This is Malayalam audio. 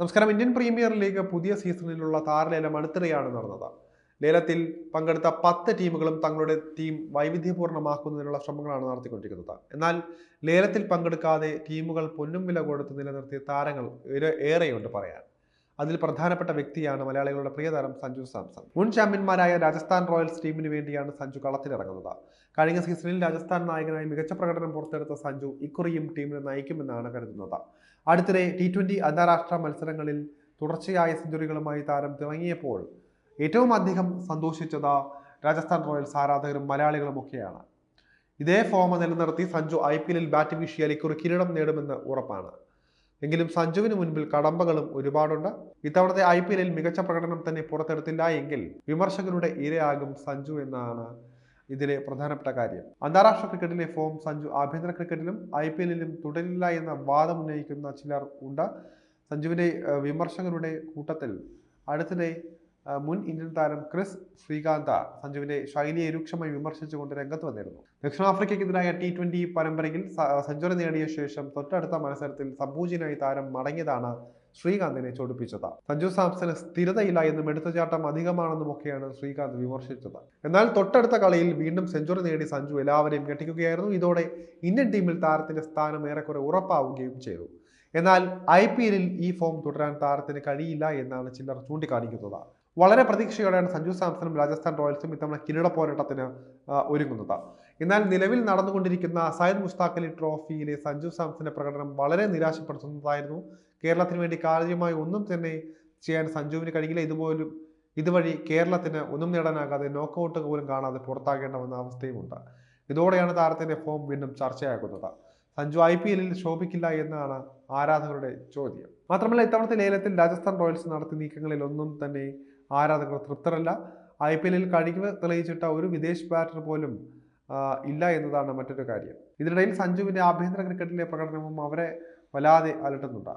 നമസ്കാരം. ഇന്ത്യൻ പ്രീമിയർ ലീഗ് പുതിയ സീസണിലുള്ള താരലേലം അടുത്തിടെയാണ് നടന്നത്. ലേലത്തിൽ പങ്കെടുത്ത പത്ത് ടീമുകളും തങ്ങളുടെ ടീം വൈവിധ്യപൂർണമാക്കുന്നതിനുള്ള ശ്രമങ്ങളാണ് നടത്തിക്കൊണ്ടിരിക്കുന്നത്. എന്നാൽ ലേലത്തിൽ പങ്കെടുക്കാതെ ടീമുകൾ പൊന്നും വില കൊടുത്ത് നിലനിർത്തിയ താരങ്ങൾ ഏറെ- ഏറെയുണ്ട് പറയാൻ. അതിൽ പ്രധാനപ്പെട്ട വ്യക്തിയാണ് മലയാളികളുടെ പ്രിയതാരം സഞ്ജു സാംസൺ. മുൻ ചാമ്പ്യന്മാരായ രാജസ്ഥാൻ റോയൽസ് ടീമിന് വേണ്ടിയാണ് സഞ്ജു കളത്തിലിറങ്ങുന്നത്. കഴിഞ്ഞ സീസണിൽ രാജസ്ഥാൻ നായകനായി മികച്ച പ്രകടനം പുറത്തെടുത്ത സഞ്ജു ഇക്കുറിയും ടീമിനെ നയിക്കുമെന്നാണ് കരുതുന്നത്. അടുത്തിടെ ടി ട്വന്റി അന്താരാഷ്ട്ര മത്സരങ്ങളിൽ തുടർച്ചയായ സെഞ്ചുറികളുമായി താരം തിളങ്ങിയപ്പോൾ ഏറ്റവും അധികം സന്തോഷിച്ചത് രാജസ്ഥാൻ റോയൽസ് ആരാധകരും മലയാളികളും ഒക്കെയാണ്. ഇതേ ഫോമ നിലനിർത്തി സഞ്ജു ഐ പി എല്ലിൽ ബാറ്റ് വീശിയാൽ ഇക്കുറി കിരീടം നേടുമെന്ന് ഉറപ്പാണ്. എങ്കിലും സഞ്ജുവിന് മുൻപിൽ കടമ്പകളും ഒരുപാടുണ്ട്. ഇത്തവണത്തെ ഐ പി എല്ലിൽ മികച്ച പ്രകടനം തന്നെ പുറത്തെടുത്തില്ല എങ്കിൽ വിമർശകരുടെ ഇരയാകും സഞ്ജു എന്നാണ് ഇതിലെ പ്രധാനപ്പെട്ട കാര്യം. അന്താരാഷ്ട്ര ക്രിക്കറ്റിലെ ഫോം സഞ്ജു ആഭ്യന്തര ക്രിക്കറ്റിലും ഐ പി എല്ലിലും തുടരില്ല എന്ന വാദം ഉന്നയിക്കുന്ന ചിലർ ഉണ്ട്. സഞ്ജുവിന്റെ വിമർശകരുടെ കൂട്ടത്തിൽ അടുത്തിടെ മുൻ ഇന്ത്യൻ താരം ക്രിസ് ശ്രീകാന്ത സഞ്ജുവിന്റെ ശൈലിയെ രൂക്ഷമായി വിമർശിച്ചുകൊണ്ട് രംഗത്ത് വന്നിരുന്നു. ദക്ഷിണാഫ്രിക്കയ്ക്കെതിരായ ടി ട്വന്റി പരമ്പരയിൽ സെഞ്ചുറി നേടിയ ശേഷം തൊട്ടടുത്ത മത്സരത്തിൽ സബൂജിനായി താരം മടങ്ങിയതാണ് ശ്രീകാന്തിനെ ചൊടിപ്പിച്ചത്. സഞ്ജു സാംസന് സ്ഥിരതയില്ല എന്നും എടുത്തുചാട്ടം അധികമാണെന്നും ഒക്കെയാണ് ശ്രീകാന്ത് വിമർശിച്ചത്. എന്നാൽ തൊട്ടടുത്ത കളിയിൽ വീണ്ടും സെഞ്ചുറി നേടി സഞ്ജു എല്ലാവരെയും ഞെട്ടിക്കുകയായിരുന്നു. ഇതോടെ ഇന്ത്യൻ ടീമിൽ താരത്തിന്റെ സ്ഥാനം ഏറെക്കുറെ ഉറപ്പാവുകയും ചെയ്തു. എന്നാൽ ഐ പി എല്ലിൽ ഈ ഫോം തുടരാൻ താരത്തിന് കഴിയില്ല എന്നാണ് ചിലർ ചൂണ്ടിക്കാണിക്കുന്നത്. വളരെ പ്രതീക്ഷയോടെയാണ് സഞ്ജു സാംസണും രാജസ്ഥാൻ റോയൽസും ഇത്തവണ കിരീട പോരാട്ടത്തിന് ഒരുങ്ങുന്നത്. എന്നാൽ നിലവിൽ നടന്നുകൊണ്ടിരിക്കുന്ന സയ്യിദ് മുസ്താഖ് അലി ട്രോഫിയിലെ സഞ്ജു സാംസന്റെ പ്രകടനം വളരെ നിരാശപ്പെടുത്തുന്നതായിരുന്നു. കേരളത്തിന് വേണ്ടി കാര്യമായി ഒന്നും തന്നെ ചെയ്യാൻ സഞ്ജുവിന് കഴിയില്ല. ഇതുപോലും ഇതുവഴി കേരളത്തിന് ഒന്നും നേടാനാകാതെ നോക്കൗട്ട് പോലും കാണാതെ പുറത്താകേണ്ട അവസ്ഥയുമുണ്ട്. ഇതോടെയാണ് താരത്തിന്റെ ഫോം വീണ്ടും ചർച്ചയാകുന്നത്. സഞ്ജു ഐ പി എല്ലിൽ ശോഭിക്കില്ല എന്നാണ് ആരാധകരുടെ ചോദ്യം. മാത്രമല്ല ഇത്തവണത്തെ ലേലത്തിൽ രാജസ്ഥാൻ റോയൽസ് നടത്തിയ നീക്കങ്ങളിൽ ഒന്നും തന്നെ ആരാധകർ തൃപ്തരല്ല. ഐ പി എല്ലിൽ കഴിവ് തെളിയിച്ചിട്ട ഒരു വിദേശ് ബാറ്റർ പോലും ഇല്ല എന്നതാണ് മറ്റൊരു കാര്യം. ഇതിനിടയിൽ സഞ്ജുവിന്റെ ആഭ്യന്തര ക്രിക്കറ്റിലെ പ്രകടനവും അവരെ വല്ലാതെ അലട്ടുന്നുണ്ട്.